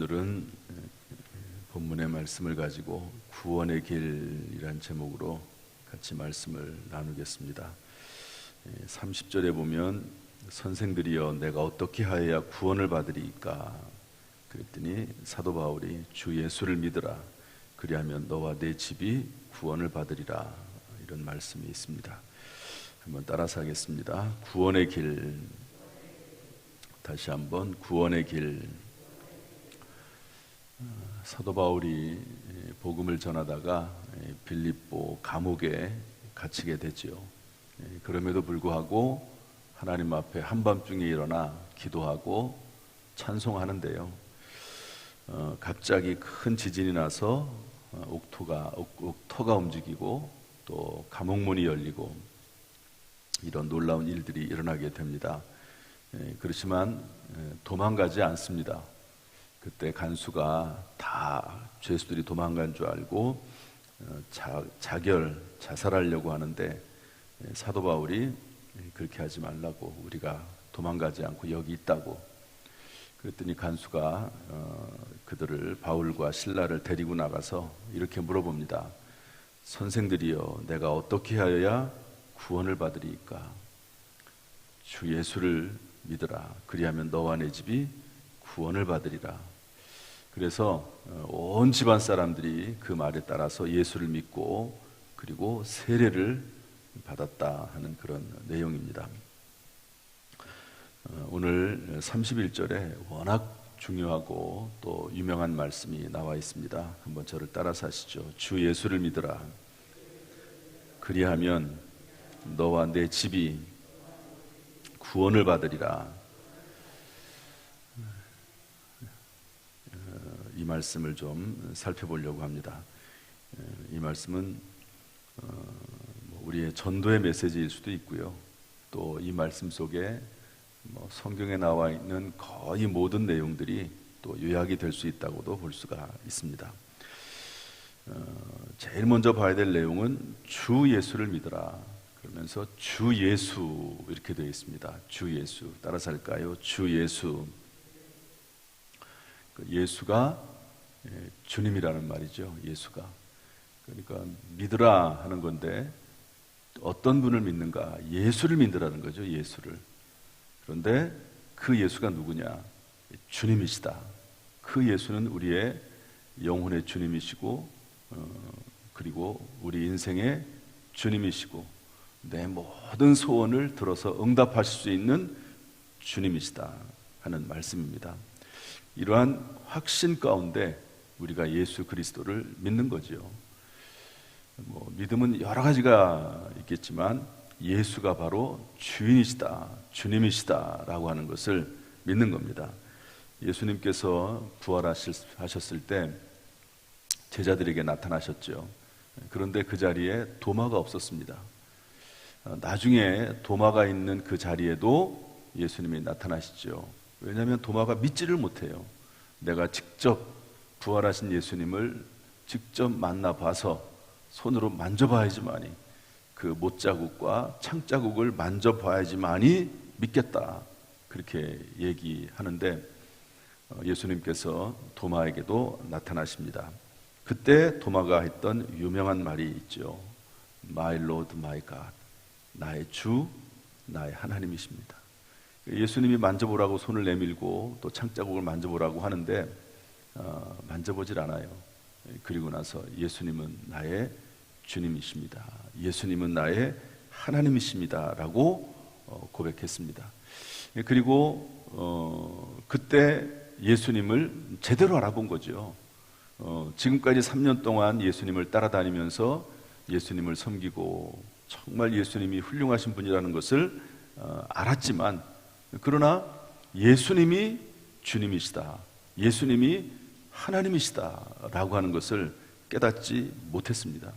오늘은 본문의 말씀을 가지고 구원의 길이란 제목으로 같이 말씀을 나누겠습니다. 30절에 보면 선생들이여 내가 어떻게 하여야 구원을 받으리까 그랬더니 사도 바울이 주 예수를 믿으라 그리하면 너와 내 집이 구원을 받으리라 이런 말씀이 있습니다. 한번 따라서 하겠습니다. 구원의 길 다시 한번 구원의 길 사도 바울이 복음을 전하다가 빌립보 감옥에 갇히게 되지요. 그럼에도 불구하고 하나님 앞에 한밤중에 일어나 기도하고 찬송하는데요. 어, 갑자기 큰 지진이 나서 어, 옥토가 옥, 옥토가 움직이고 또 감옥문이 열리고 이런 놀라운 일들이 일어나게 됩니다. 예, 그렇지만 예, 도망가지 않습니다. 그때 간수가 다 죄수들이 도망간 줄 알고 어, 자, 자결 자살하려고 하는데 예, 사도 바울이 그렇게 하지 말라고 우리가 도망가지 않고 여기 있다고 그랬더니 간수가 어, 그들을 바울과 신라를 데리고 나가서 이렇게 물어봅니다. 선생들이여 내가 어떻게 하여야 구원을 받으리까? 주 예수를 믿으라. 그리하면 너와 내 집이 구원을 받으리라. 그래서 어, 온 집안 사람들이 그 말에 따라서 예수를 믿고 그리고 세례를 받았다 하는 그런 내용입니다. 어, 오늘 31절에 워낙 중요하고 또 유명한 말씀이 나와 있습니다. 한번 저를 따라서 하시죠. 주 예수를 믿으라. 그리하면 너와 내 집이 구원을 받으리라. 이 말씀을 좀 살펴보려고 합니다. 어, 이 말씀은 뭐 우리의 전도의 메시지일 수도 있고요. 또 이 말씀 속에 뭐 성경에 나와 있는 거의 모든 내용들이 또 요약이 될 수 있다고도 볼 수가 있습니다. 어, 제일 먼저 봐야 될 내용은 주 예수를 믿어라. 그러면서 주 예수 이렇게 되어 있습니다. 주 예수 따라서 할까요? 주 예수. 그 예수가 예, 주님이라는 말이죠. 예수가. 그러니까 믿으라 하는 건데 어떤 분을 믿는가? 예수를 믿으라는 거죠. 예수를. 그런데 그 예수가 누구냐? 주님이시다. 그 예수는 우리의 영혼의 주님이시고, 어, 그리고 우리 인생의 주님이시고, 내 모든 소원을 들어서 응답하실 수 있는 주님이시다 하는 말씀입니다. 이러한 확신 가운데 우리가 예수 그리스도를 믿는 거지요. 뭐 믿음은 여러 가지가 있겠지만 예수가 바로 주인이시다, 주님이시다라고 하는 것을 믿는 겁니다. 예수님께서 부활하셨을 때 제자들에게 나타나셨죠. 그런데 그 자리에 도마가 없었습니다. 나중에 도마가 있는 그 자리에도 예수님이 나타나시죠. 왜냐하면 도마가 믿지를 못해요. 내가 직접 부활하신 예수님을 직접 만나 봐서 손으로 만져봐야지만이 그 못자국과 창자국을 만져봐야지만이 믿겠다. 그렇게 얘기하는데 어, 예수님께서 도마에게도 나타나십니다. 그때 도마가 했던 유명한 말이 있죠. My Lord, my God. 나의 주, 나의 하나님이십니다. 예수님이 만져보라고 손을 내밀고 또 창자국을 만져보라고 하는데 어, 만져보질 않아요. 그리고 나서 예수님은 나의 주님이십니다. 예수님은 나의 하나님이십니다라고 어, 고백했습니다. 그리고 어, 그때 예수님을 제대로 알아본 거죠. 어, 지금까지 3년 동안 예수님을 따라다니면서 예수님을 섬기고 정말 예수님이 훌륭하신 분이라는 것을 어, 알았지만 그러나 예수님이 주님이시다. 예수님이 하나님이시다라고 하는 것을 깨닫지 못했습니다.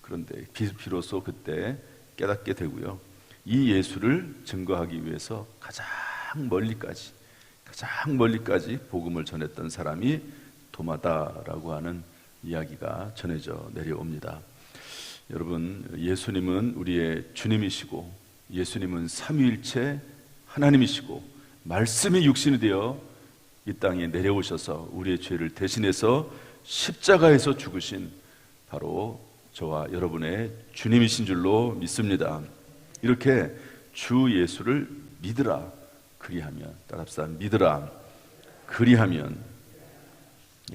그런데 비로소 그때 깨닫게 되고요. 이 예수를 증거하기 위해서 가장 멀리까지 가장 멀리까지 복음을 전했던 사람이 도마다라고 하는 이야기가 전해져 내려옵니다. 여러분, 예수님은 우리의 주님이시고 예수님은 삼위일체 하나님이시고 말씀이 육신이 되어 이 땅에 내려오셔서 우리의 죄를 대신해서 십자가에서 죽으신 바로 저와 여러분의 주님이신 줄로 믿습니다. 이렇게 주 예수를 믿으라 그리하면 따라합시다 믿으라 그리하면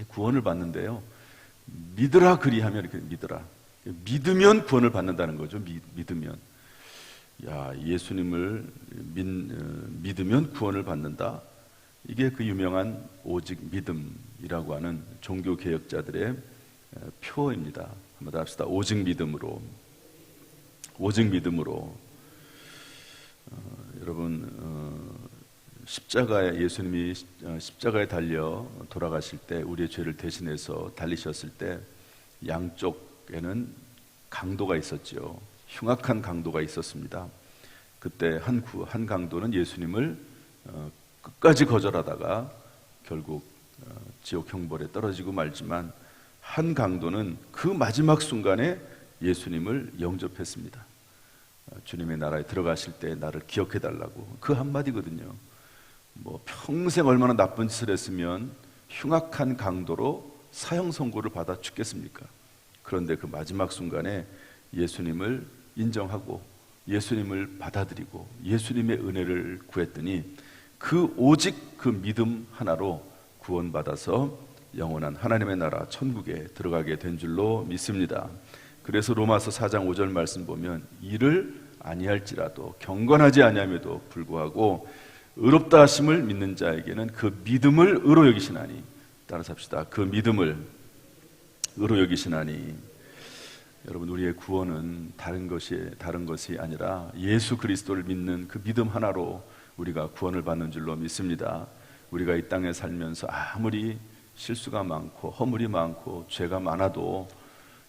구원을 받는데요. 믿으라 그리하면 이렇게 믿으라 믿으면 구원을 받는다는 거죠. 믿, 믿으면 야 예수님을 믿, 어, 믿으면 구원을 받는다. 이게 그 유명한 오직 믿음이라고 하는 종교 개혁자들의 어, 표입니다. 한번 더 합시다. 오직 믿음으로 오직 믿음으로 어, 여러분 어, 십자가에 예수님이 어, 십자가에 달려 돌아가실 때 우리의 죄를 대신해서 달리셨을 때 양쪽에는 강도가 있었죠. 흉악한 강도가 있었습니다. 그때 한, 구, 한 강도는 예수님을 어, 끝까지 거절하다가 결국 어, 지옥 형벌에 떨어지고 말지만 한 강도는 그 마지막 순간에 예수님을 영접했습니다. 어, 주님의 나라에 들어가실 때 나를 기억해 달라고 그 한마디거든요. 뭐 평생 얼마나 나쁜 짓을 했으면 흉악한 강도로 사형 선고를 받아 죽겠습니까? 그런데 그 마지막 순간에 예수님을 인정하고 예수님을 받아들이고 예수님의 은혜를 구했더니 그 오직 그 믿음 하나로 구원받아서 영원한 하나님의 나라 천국에 들어가게 된 줄로 믿습니다. 그래서 로마서 4장 5절 말씀 보면 이를 아니할지라도 경건하지 아니함에도 불구하고 의롭다 하심을 믿는 자에게는 그 믿음을 의로 여기시나니 따라서 합시다. 그 믿음을 의로 여기시나니 여러분 우리의 구원은 다른 것이 다른 것이 아니라 예수 그리스도를 믿는 그 믿음 하나로 우리가 구원을 받는 줄로 믿습니다. 우리가 이 땅에 살면서 아무리 실수가 많고 허물이 많고 죄가 많아도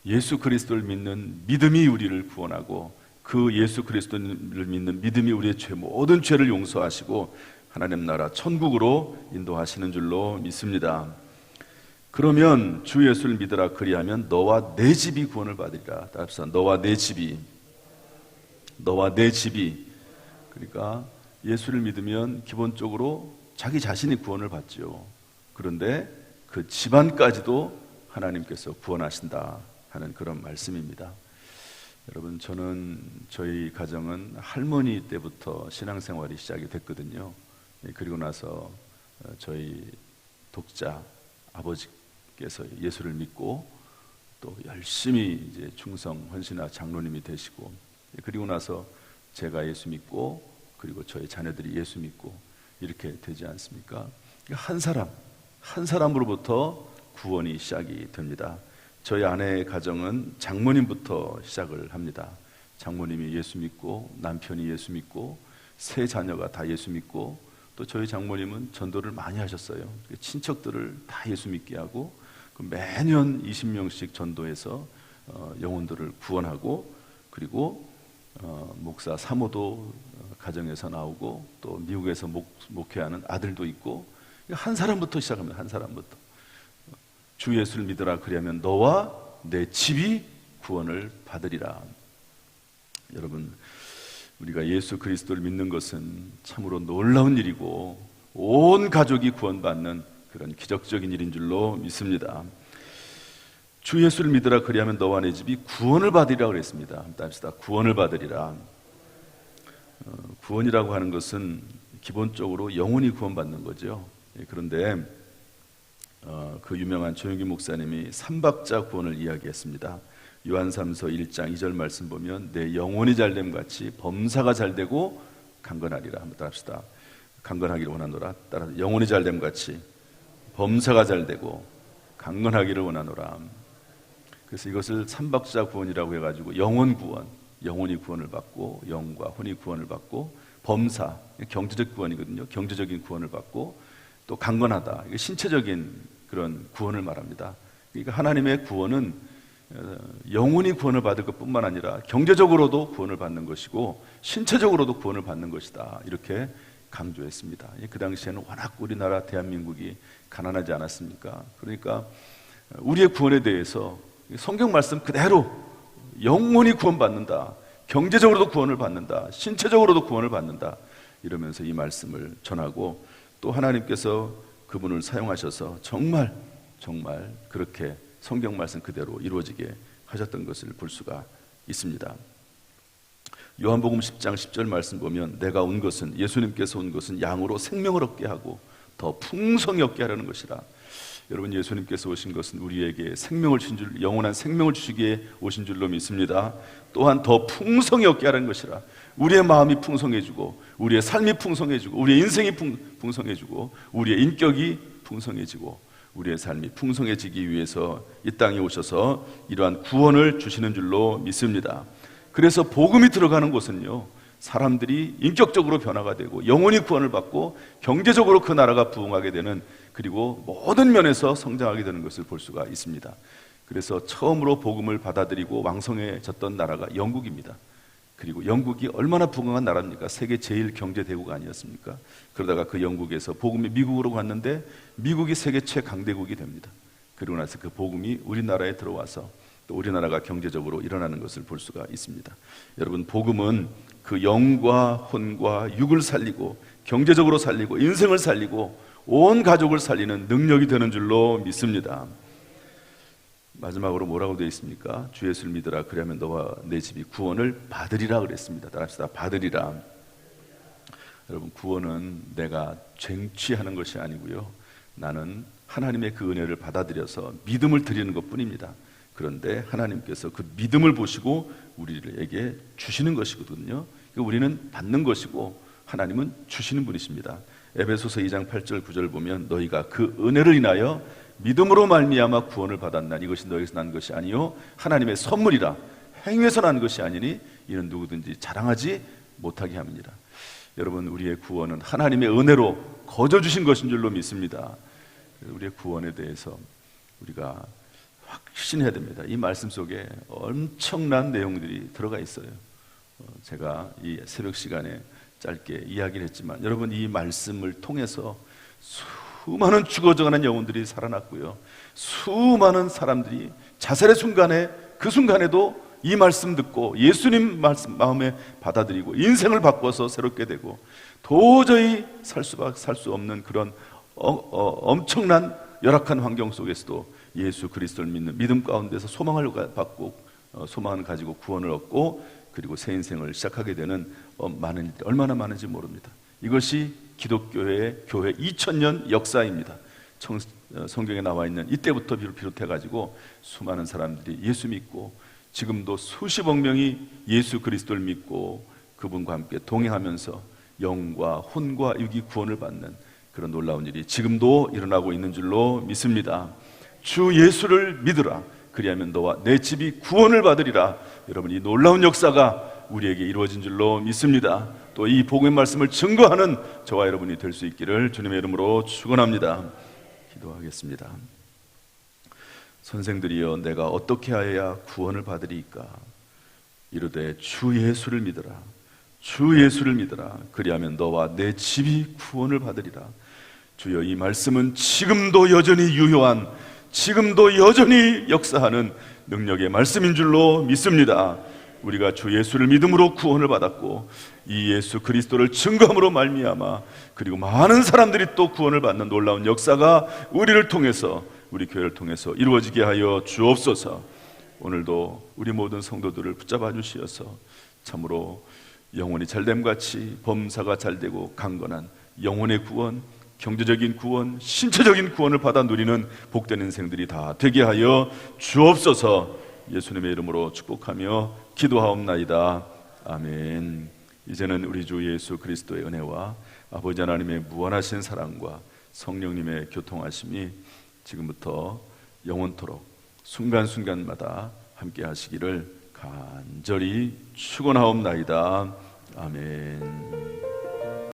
예수 그리스도를 믿는 믿음이 우리를 구원하고 그 예수 그리스도를 믿는 믿음이 우리의 죄 모든 죄를 용서하시고 하나님 나라 천국으로 인도하시는 줄로 믿습니다. 그러면 주 예수를 믿으라 그리하면 너와 내 집이 구원을 받으리라. 따라합시다. 너와 내 집이 너와 내 집이 그러니까 예수를 믿으면 기본적으로 자기 자신이 구원을 받지요. 그런데 그 집안까지도 하나님께서 구원하신다 하는 그런 말씀입니다. 여러분 저는 저희 가정은 할머니 때부터 신앙생활이 시작이 됐거든요. 예, 그리고 나서 어, 저희 독자 아버지께서 예수를 믿고 또 열심히 이제 충성 헌신하 장로님이 되시고 예, 그리고 나서 제가 예수 믿고 그리고 저희 자녀들이 예수 믿고 이렇게 되지 않습니까? 한 사람 한 사람으로부터 구원이 시작이 됩니다. 저희 아내의 가정은 장모님부터 시작을 합니다. 장모님이 예수 믿고 남편이 예수 믿고 세 자녀가 다 예수 믿고 또 저희 장모님은 전도를 많이 하셨어요. 친척들을 다 예수 믿게 하고 그 매년 20명씩 전도해서 어, 영혼들을 구원하고 그리고 어, 목사 사모도 어, 가정에서 나오고 또 미국에서 목, 목회하는 아들도 있고 한 사람부터 시작합니다. 한 사람부터 주 예수를 믿으라 그리하면 너와 내 집이 구원을 받으리라. 여러분 우리가 예수 그리스도를 믿는 것은 참으로 놀라운 일이고 온 가족이 구원받는 그런 기적적인 일인 줄로 믿습니다. 주 예수를 믿으라 그리하면 너와 내 집이 구원을 받으리라 그랬습니다. 합시다. 구원을 받으리라. 어, 구원이라고 하는 것은 기본적으로 영혼이 구원받는 거죠. 예, 그런데 어, 그 유명한 조영기 목사님이 삼박자 구원을 이야기했습니다. 요한 3서 1장 2절 말씀 보면 내 영혼이 잘됨 같이 범사가 잘되고 강건하리라 한번 따라합시다. 강건하기를 원하노라. 따라 영혼이 잘됨 같이 범사가 잘되고 강건하기를 원하노라. 그래서 이것을 삼박자 구원이라고 해가지고 영혼 구원, 영혼이 구원을 받고 영과 혼이 구원을 받고 범사 경제적 구원이거든요. 경제적인 구원을 받고 또 강건하다. 신체적인 그런 구원을 말합니다. 그러니까 하나님의 구원은 어, 영혼이 구원을 받을 것뿐만 아니라 경제적으로도 구원을 받는 것이고 신체적으로도 구원을 받는 것이다. 이렇게 강조했습니다. 그 당시에는 워낙 우리나라 대한민국이 가난하지 않았습니까? 그러니까 우리의 구원에 대해서 성경 말씀 그대로 영혼이 구원받는다. 경제적으로도 구원을 받는다. 신체적으로도 구원을 받는다. 이러면서 이 말씀을 전하고 또 하나님께서 그분을 사용하셔서 정말 정말 그렇게 성경 말씀 그대로 이루어지게 하셨던 것을 볼 수가 있습니다. 요한복음 10장 10절 말씀 보면 내가 온 것은 예수님께서 온 것은 양으로 생명을 얻게 하고 더 풍성히 얻게 하려는 것이라. 여러분 예수님께서 오신 것은 우리에게 생명을 주신 줄 영원한 생명을 주시기에 오신 줄로 믿습니다. 또한 더 풍성히 얻게 하려는 것이라. 우리의 마음이 풍성해지고 우리의 삶이 풍성해지고 우리의 인생이 풍, 풍성해지고 우리의 인격이 풍성해지고 우리의 삶이 풍성해지기 위해서 이 땅에 오셔서 이러한 구원을 주시는 줄로 믿습니다. 그래서 복음이 들어가는 곳은요. 사람들이 인격적으로 변화가 되고 영원히 구원을 받고 경제적으로 그 나라가 부흥하게 되는 그리고 모든 면에서 성장하게 되는 것을 볼 수가 있습니다. 그래서 처음으로 복음을 받아들이고 왕성해졌던 나라가 영국입니다. 그리고 영국이 얼마나 부강한 나라입니까? 세계 제일 경제 대국 아니었습니까? 그러다가 그 영국에서 복음이 미국으로 갔는데 미국이 세계 최강대국이 됩니다. 그리고 나서 그 복음이 우리나라에 들어와서 또 우리나라가 경제적으로 일어나는 것을 볼 수가 있습니다. 여러분 복음은 그 영과 혼과 육을 살리고 경제적으로 살리고 인생을 살리고 온 가족을 살리는 능력이 되는 줄로 믿습니다. 마지막으로 뭐라고 되어 있습니까? 주 예수를 믿으라 그러면 너와 내 집이 구원을 받으리라 그랬습니다. 따라합시다. 받으리라. 여러분 구원은 내가 쟁취하는 것이 아니고요. 나는 하나님의 그 은혜를 받아들여서 믿음을 드리는 것뿐입니다. 그런데 하나님께서 그 믿음을 보시고 우리에게 주시는 것이거든요. 그러니까 우리는 받는 것이고 하나님은 주시는 분이십니다. 에베소서 2장 8절 9절 보면 너희가 그 은혜를 인하여 믿음으로 말미암아 구원을 받았나 이것이 너희에서 난 것이 아니요 하나님의 선물이라 행위에서 난 것이 아니니 이는 누구든지 자랑하지 못하게 함이니라. 여러분 우리의 구원은 하나님의 은혜로 거저 주신 것인 줄로 믿습니다. 우리의 구원에 대해서 우리가 확신해야 됩니다. 이 말씀 속에 엄청난 내용들이 들어가 있어요. 어, 제가 이 새벽 시간에 짧게 이야기를 했지만 여러분 이 말씀을 통해서 수많은 죽어져가는 영혼들이 살아났고요. 수많은 사람들이 자살의 순간에 그 순간에도 이 말씀 듣고 예수님 말씀 마음에 받아들이고 인생을 바꿔서 새롭게 되고 도저히 살 수밖 살수 없는 그런 어, 어, 엄청난 열악한 환경 속에서도 예수 그리스도를 믿는 믿음 가운데서 소망을 받고 어, 소망을 가지고 구원을 얻고 그리고 새 인생을 시작하게 되는 어, 많은 얼마나 많은지 모릅니다. 이것이 기독교의 교회 2000년 역사입니다. 청, 어, 성경에 나와 있는 이때부터 비롯해 가지고 수많은 사람들이 예수 믿고 지금도 수십억 명이 예수 그리스도를 믿고 그분과 함께 동행하면서 영과 혼과 육이 구원을 받는 그런 놀라운 일이 지금도 일어나고 있는 줄로 믿습니다. 주 예수를 믿으라. 그리하면 너와 내 집이 구원을 받으리라. 여러분 이 놀라운 역사가 우리에게 이루어진 줄로 믿습니다. 또 이 복음의 말씀을 증거하는 저와 여러분이 될 수 있기를 주님의 이름으로 축원합니다. 기도하겠습니다. 선생들이여 내가 어떻게 하여야 구원을 받으리까? 이르되 주 예수를 믿으라. 주 예수를 믿으라. 그리하면 너와 내 집이 구원을 받으리라. 주여 이 말씀은 지금도 여전히 유효한 지금도 여전히 역사하는 능력의 말씀인 줄로 믿습니다. 우리가 주 예수를 믿음으로 구원을 받았고 이 예수 그리스도를 증거함으로 말미암아 그리고 많은 사람들이 또 구원을 받는 놀라운 역사가 우리를 통해서 우리 교회를 통해서 이루어지게 하여 주옵소서. 오늘도 우리 모든 성도들을 붙잡아 주시어서 참으로 영혼이 잘됨 같이 범사가 잘되고 강건한 영혼의 구원 경제적인 구원, 신체적인 구원을 받아 누리는 복된 인생들이 다 되게 하여 주옵소서 예수님의 이름으로 축복하며 기도하옵나이다. 아멘. 이제는 우리 주 예수 그리스도의 은혜와 아버지 하나님의 무한하신 사랑과 성령님의 교통하심이 지금부터 영원토록 순간순간마다 함께 하시기를 간절히 축원하옵나이다. 아멘.